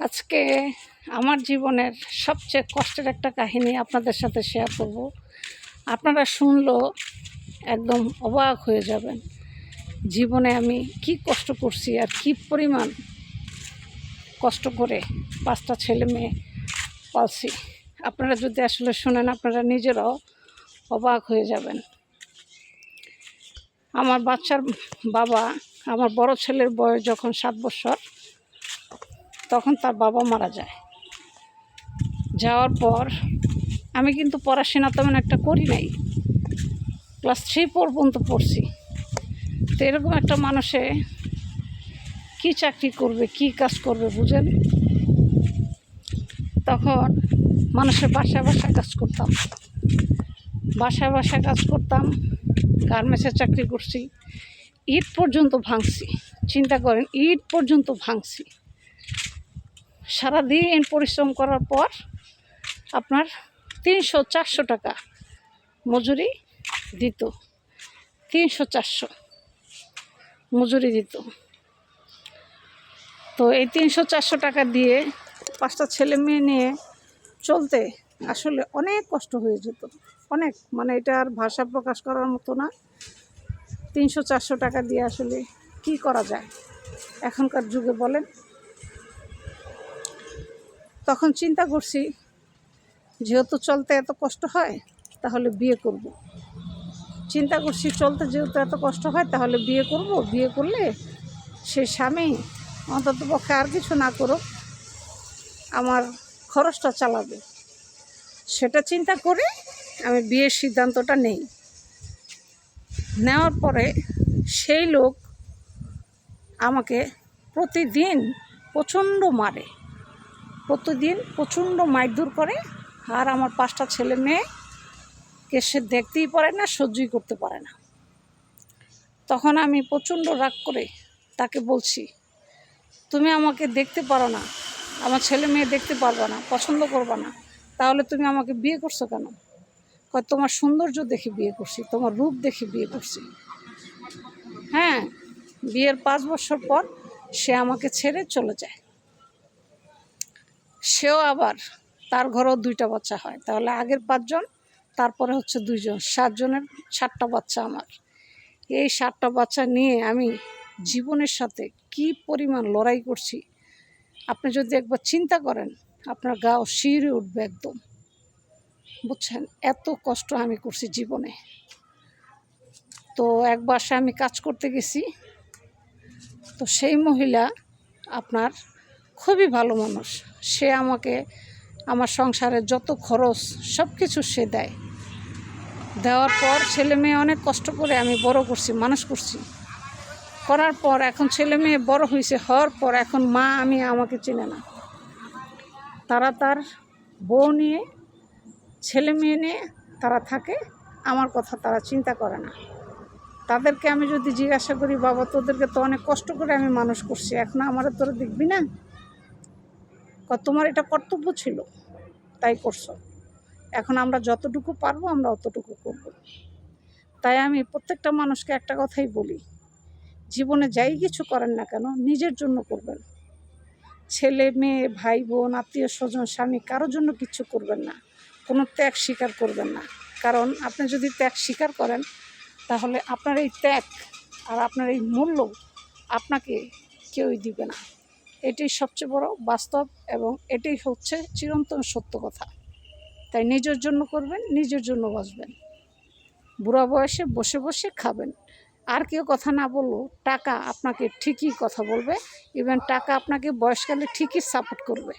আজকে আমার জীবনের সবচেয়ে কষ্টের একটা কাহিনী আপনাদের সাথে শেয়ার করব। আপনারা শুনলো একদম অবাক হয়ে যাবেন জীবনে আমি কি কষ্ট করছি আর কি পরিমাণ কষ্ট করে পাঁচটা ছেলে মেয়ে পালছি। আপনারা যদি আসলে শোনেন, আপনারা নিজেরাও অবাক হয়ে যাবেন। আমার বাচ্চার বাবা, আমার বড় ছেলের বয়স যখন সাত বছর তখন তার বাবা মারা যায়। যাওয়ার পর আমি কিন্তু পড়াশোনা তেমন একটা করি নাই। ক্লাস থ্রি পর্যন্ত পড়ছি। তো এরকম একটা মানুষে কি চাকরি করবে, কি কাজ করবে বুঝেন? তখন মানুষের বাসায় বাসায় কাজ করতাম। বাসায় বাসায় কাজ করতাম গার্মেন্টসের চাকরি করছি, ইট পর্যন্ত ভাঙছি। চিন্তা করেন, ইট পর্যন্ত ভাঙছি। সারাদিন পরিশ্রম করার পর আপনার তিনশো চারশো টাকা মজুরি দিত। তিনশো চারশো মজুরি দিত। তো এই তিনশো চারশো টাকা দিয়ে পাঁচটা ছেলে মেয়ে নিয়ে চলতে আসলে অনেক কষ্ট হয়ে যেত। অনেক মানে এটা আর ভাষা প্রকাশ করার মতো না। তিনশো চারশো টাকা দিয়ে আসলে কি করা যায়? এখনকার যুগে বলেন তখন চিন্তা করছি, যেহেতু চলতে এত কষ্ট হয়, তাহলে বিয়ে করব। চিন্তা করছি চলতে যেহেতু এত কষ্ট হয়, তাহলে বিয়ে করব। বিয়ে করলে সে স্বামী অন্তত পক্ষে আর কিছু না করুক, আমার খরচটা চালাবে। সেটা চিন্তা করে আমি বিয়ের সিদ্ধান্তটা নেই। নেওয়ার পরে সেই লোক আমাকে প্রতিদিন প্রচণ্ড মারে। প্রতিদিন প্রচণ্ড মারধর করে আর আমার পাঁচটা ছেলে মেয়েকে সে দেখতেই পারে না, সহ্যই করতে পারে না। তখন আমি প্রচণ্ড রাগ করে তাকে বলছি, তুমি আমাকে দেখতে পারো না, আমার ছেলে মেয়ে দেখতে পারবে না, পছন্দ করবে না, তাহলে তুমি আমাকে বিয়ে করছ কেন? কয়, তোমার সৌন্দর্য দেখে বিয়ে করছি, তোমার রূপ দেখে বিয়ে করছি। হ্যাঁ বিয়ের পাঁচ বছর পর সে আমাকে ছেড়ে চলে যায়। সেও আবার তার ঘরেও দুইটা বাচ্চা হয়। তাহলে আগের পাঁচজন, তারপরে হচ্ছে দুইজন। সাতজনের, সাতটা বাচ্চা আমার। এই সাতটা বাচ্চা নিয়ে আমি জীবনের সাথে কি পরিমাণ লড়াই করছি, আপনি যদি একবার চিন্তা করেন, আপনার গাও শিরে উঠবে একদম। বুঝছেন? এত কষ্ট আমি করছি জীবনে। তো এক বাসায় আমি কাজ করতে গেছি, তো সেই মহিলা আপনার খুবই ভালো মানুষ। সে আমাকে, আমার সংসারের যত খরচ সব কিছু সে দেয়। দেওয়ার পর ছেলে মেয়ে অনেক কষ্ট করে আমি বড় করছি, মানুষ করছি। করার পর এখন ছেলে মেয়ে বড় হয়েছে হওয়ার পর এখন মা আমি, আমাকে চেনে না। তারা তার বউ নিয়ে, ছেলে মেয়ে নিয়ে তারা থাকে, আমার কথা তারা চিন্তা করে না। তাদেরকে আমি যদি জিজ্ঞাসা করি, বাবা, তোদেরকে তো অনেক কষ্ট করে আমি মানুষ করছি, এখন আমার তোরা দেখবি না? তোমার এটা কর্তব্য ছিল, তাই করছ। এখন আমরা যতটুকু পারব, আমরা অতটুকু করব। তাই আমি প্রত্যেকটা মানুষকে একটা কথাই বলি, জীবনে যাই কিছু করেন না কেন, নিজের জন্য করবেন। ছেলে, মেয়ে, ভাই, বোন, আত্মীয় স্বজন, স্বামী, কারোর জন্য কিছু করবেন না। কোনো ত্যাগ স্বীকার করবেন না। কারণ আপনি যদি ত্যাগ স্বীকার করেন, তাহলে আপনার এই ত্যাগ আর আপনার এই মূল্য আপনাকে কেউই দিবে না। এটাই সবচেয়ে বড় বাস্তব এবং এটি হচ্ছে চিরন্তন সত্য কথা। তাই নিজের জন্য করবেন, নিজের জন্য বসবেন বুড়া বয়সে বসে বসে খাবেন। আর কেউ কথা না বললেও টাকা আপনাকে ঠিকই কথা বলবে। ইভেন টাকা আপনাকে বয়সকালে ঠিকই সাপোর্ট করবে।